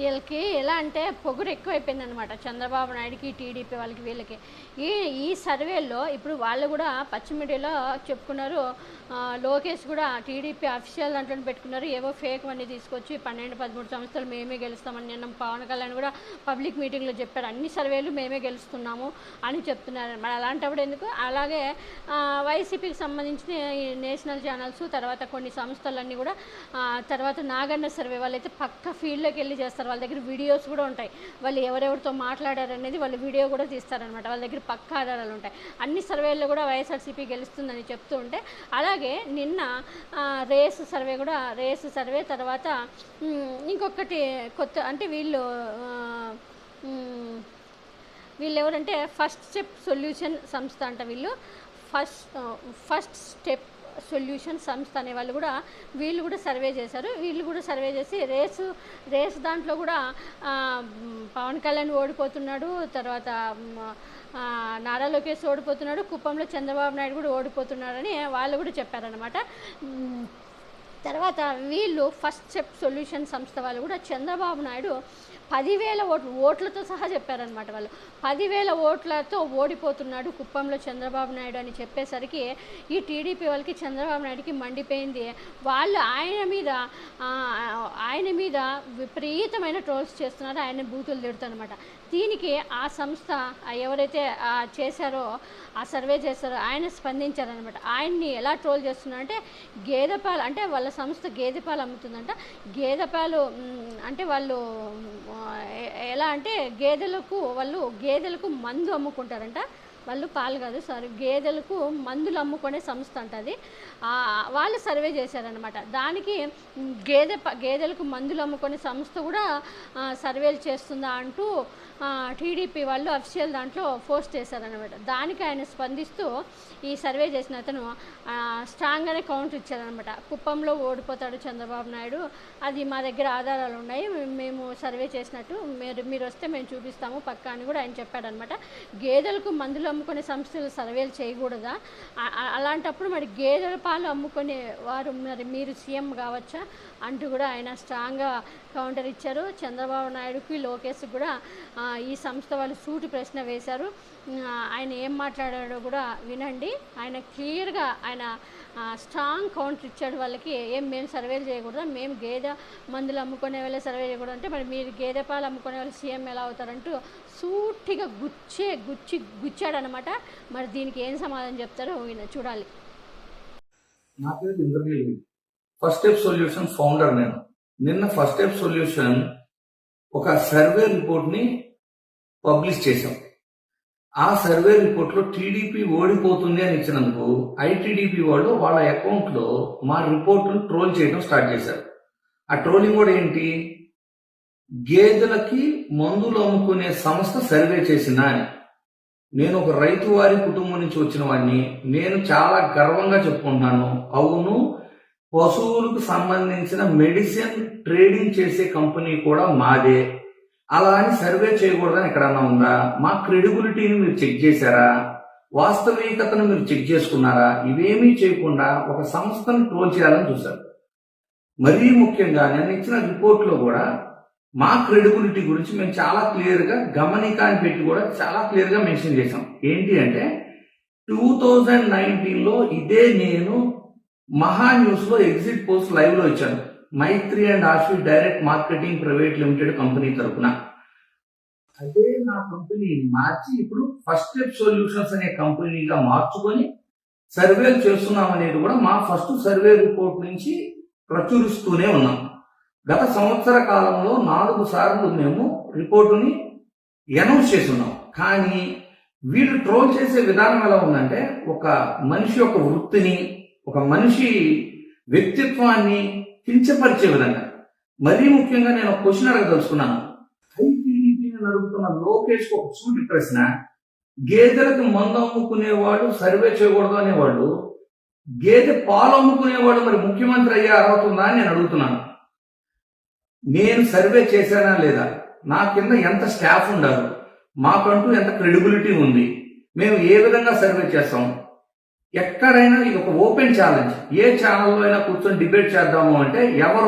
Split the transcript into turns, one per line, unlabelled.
వీళ్ళకి ఎలా అంటే పొగురు ఎక్కువైపోయింది అనమాట చంద్రబాబు నాయుడుకి టీడీపీ వాళ్ళకి వీళ్ళకి. ఈ ఈ సర్వేలో ఇప్పుడు వాళ్ళు కూడా పశ్చిమ మీడియాలో చెప్పుకున్నారు. లోకేష్ కూడా టీడీపీ అఫీషియల్ దాంట్లో పెట్టుకున్నారు. ఏవో ఫేక్ అన్నీ తీసుకొచ్చి పన్నెండు పదమూడు సంవత్సరాలు మేమే గెలుస్తామని నిన్న పవన్ కళ్యాణ్ కూడా పబ్లిక్ మీటింగ్లో చెప్పారు. అన్ని సర్వేలు మేమే గెలుస్తున్నాము అని చెప్తున్నారు. మరి అలాంటప్పుడు ఎందుకు? అలాగే వైసీపీకి సంబంధించిన ఈ నేషనల్ ఛానల్స్ తర్వాత కొన్ని సంస్థలన్నీ కూడా తర్వాత నాగన్న సర్వే వాళ్ళైతే పక్క ఫీల్డ్లోకి వెళ్ళి చేస్తారు. వాళ్ళ దగ్గర వీడియోస్ కూడా ఉంటాయి. వాళ్ళు ఎవరెవరితో మాట్లాడారు అనేది వాళ్ళు వీడియో కూడా తీస్తారనమాట వాళ్ళ దగ్గర పక్క ఆధారాలు ఉంటాయి. అన్ని సర్వేల్లో కూడా వైఎస్ఆర్సీపీ గెలుస్తుందని చెప్తూ ఉంటే అలాగే నిన్న రేస్ సర్వే కూడా రేస్ సర్వే తర్వాత ఇంకొకటి కొత్త అంటే వీళ్ళు వీళ్ళు ఎవరంటే ఫస్ట్ స్టెప్ సొల్యూషన్ సంస్థ అంట వీళ్ళు. ఫస్ట్ ఫస్ట్ స్టెప్ సొల్యూషన్ సంస్థ అనే వాళ్ళు కూడా వీళ్ళు కూడా సర్వే చేశారు. వీళ్ళు కూడా సర్వే చేసి రేసు రేసు దాంట్లో కూడా పవన్ కళ్యాణ్ ఓడిపోతున్నాడు తర్వాత నారా లోకేష్ ఓడిపోతున్నాడు కుప్పంలో చంద్రబాబు నాయుడు కూడా ఓడిపోతున్నాడని వాళ్ళు కూడా చెప్పారనమాట తర్వాత వీళ్ళు ఫస్ట్ స్టెప్ సొల్యూషన్ సంస్థ వాళ్ళు కూడా చంద్రబాబు నాయుడు పదివేల ఓట్లు ఓట్లతో సహా చెప్పారనమాట వాళ్ళు. పదివేల ఓట్లతో ఓడిపోతున్నాడు కుప్పంలో చంద్రబాబు నాయుడు అని చెప్పేసరికి ఈ టీడీపీ వాళ్ళకి చంద్రబాబు నాయుడుకి మండిపోయింది. వాళ్ళు ఆయన మీద ఆయన మీద విపరీతమైన ట్రోల్స్ చేస్తున్నారు. ఆయన బూతులు తిడుతారనమాట దీనికి ఆ సంస్థ ఎవరైతే చేశారో ఆ సర్వే చేశారో ఆయన స్పందించారనమాట ఆయన్ని ఎలా ట్రోల్ చేస్తున్నారంటే గేదె పాలు అంటే వాళ్ళ సంస్థ గేదె పాలు అమ్ముతుందంట. గేదె పాలు అంటే వాళ్ళు ఎలా అంటే గేదెలకు వాళ్ళు గేదెలకు మందు అమ్ముకుంటారంట. వాళ్ళు పాలు కాదు సారీ గేదెలకు మందులు అమ్ముకునే సంస్థ అంట అది. వాళ్ళు సర్వే చేశారనమాట దానికి గేదె గేదెలకు మందులు అమ్ముకునే సంస్థ కూడా సర్వేలు చేస్తుందా అంటూ టీడీపీ వాళ్ళు అఫిషియల్ దాంట్లో పోస్ట్ చేశారనమాట దానికి ఆయన స్పందిస్తూ ఈ సర్వే చేసిన అతను స్ట్రాంగ్గానే కౌంటర్ ఇచ్చారనమాట కుప్పంలో ఓడిపోతాడు చంద్రబాబు నాయుడు. అది మా దగ్గర ఆధారాలు ఉన్నాయి. మేము- మేము సర్వే చేసినట్టు మీరు మీరు వస్తే మేము చూపిస్తాము పక్కా అని కూడా ఆయన చెప్పాడనమాట గేదెలకు మందులు అమ్ముకునే సంస్థలు సర్వేలు చేయకూడదా? అలాంటప్పుడు మరి గేదెల పాలు అమ్ముకునే వారు మరి మీరు సీఎం కావచ్చా? అంటూ కూడా ఆయన స్ట్రాంగ్గా కౌంటర్ ఇచ్చారు. చంద్రబాబు నాయుడుకి లోకేష్ కూడా ఈ సంస్థ వాళ్ళు సూటి ప్రశ్న వేశారు. ఆయన ఏం మాట్లాడాడో కూడా వినండి. ఆయన క్లియర్గా ఆయన స్ట్రాంగ్ కౌంటర్ ఇచ్చాడు వాళ్ళకి. ఏం మేము సర్వేలు చేయకూడదు? మేము గేదె మందులు అమ్ముకునే వాళ్ళే సర్వే చేయకూడదు? అంటే మరి మీరు గేదె పాలు అమ్ముకునే వాళ్ళు సీఎం ఎలా అవుతారంటూ సూటిగా గుచ్చే గుచ్చి అనమాట మరి దీనికి ఏం సమాధానం చెప్తారో ఈయన చూడాలి.
నా పేరు Indraneel first step solution founder నేను. నిన్న ఫస్ట్ స్టెప్ సొల్యూషన్ ఒక సర్వే రిపోర్ట్ని పబ్లిష్ చేశాం. ఆ సర్వే రిపోర్ట్లో టీడీపీ ఓడిపోతుంది అని ఇచ్చినందుకు ఐటీడీపీ వాళ్ళు వాళ్ళ అకౌంట్లో మా రిపోర్ట్ను ట్రోల్ చేయడం స్టార్ట్ చేశారు. ఆ ట్రోలింగ్ కూడా ఏంటి? గేదెలకి మందులు అమ్ముకునే సంస్థ సర్వే చేసిందా అని. నేను ఒక రైతు వారి కుటుంబం నుంచి వచ్చిన వాడిని. నేను చాలా గర్వంగా చెప్పుకుంటున్నాను. అవును పశువులకు సంబంధించిన మెడిసిన్ ట్రేడింగ్ చేసే కంపెనీ కూడా మాదే. అలా అని సర్వే చేయకూడదని ఎక్కడన్నా ఉందా? మా క్రెడిబిలిటీని మీరు చెక్ చేశారా? వాస్తవికతను మీరు చెక్ చేసుకున్నారా? ఇవేమీ చేయకుండా ఒక సంస్థను ట్రోల్ చేయాలని చూశారు. మరీ ముఖ్యంగా నేను ఇచ్చిన రిపోర్ట్లో కూడా మా క్రెడిబిలిటీ గురించి మేము చాలా క్లియర్గా గమనిక అని పెట్టి కూడా చాలా క్లియర్గా మెన్షన్ చేసాం ఏంటి అంటే టూ థౌజండ్ నైన్టీన్లో ఇదే నేను మహా న్యూస్లో ఎగ్జిట్ పోస్ట్ లైవ్లో ఇచ్చాను. Maitri and Ashvi direct marketing private limited company తరఫున అదే నా కంపెనీ మార్చి ఇప్పుడు ఫస్ట్ స్టెప్ సొల్యూషన్స్ అనే కంపెనీగా మార్చుకొని సర్వేలు చేస్తున్నాం అనేది కూడా మా ఫస్ట్ సర్వే రిపోర్ట్ నుంచి ప్రచురిస్తూనే ఉన్నాం. గత సంవత్సర కాలంలో నాలుగు సార్లు మేము రిపోర్టుని అనౌన్స్ చేస్తున్నాం. కానీ వీళ్ళు ట్రోల్ చేసే విధానం ఎలా ఉందంటే ఒక మనిషి యొక్క వృత్తిని ఒక మనిషి వ్యక్తిత్వాన్ని కించపరిచే విధంగా. మరీ ముఖ్యంగా నేను ఒక క్వశ్చన్ అడగదలుచుకున్నాను. ఐటీడీపీని నడుపుతున్న లోకేష్ ఒక చూటి ప్రశ్న గేదెలకు మందు అమ్ముకునేవాడు సర్వే చేయకూడదు అనేవాడు గేదె పాలు అమ్ముకునేవాడు మరి ముఖ్యమంత్రి అయ్యే అర్హత ఉందా అని నేను అడుగుతున్నాను. నేను సర్వే చేశానా లేదా? నా కింద ఎంత స్టాఫ్ ఉండాలి? మాకంటూ ఎంత క్రెడిబిలిటీ ఉంది? మేము ఏ విధంగా సర్వే చేస్తాం? ఎక్కడైనా ఇది ఒక ఓపెన్ ఛాలెంజ్. ఏ ఛానల్లో అయినా కూర్చొని డిబేట్ చేద్దాము అంటే ఎవరు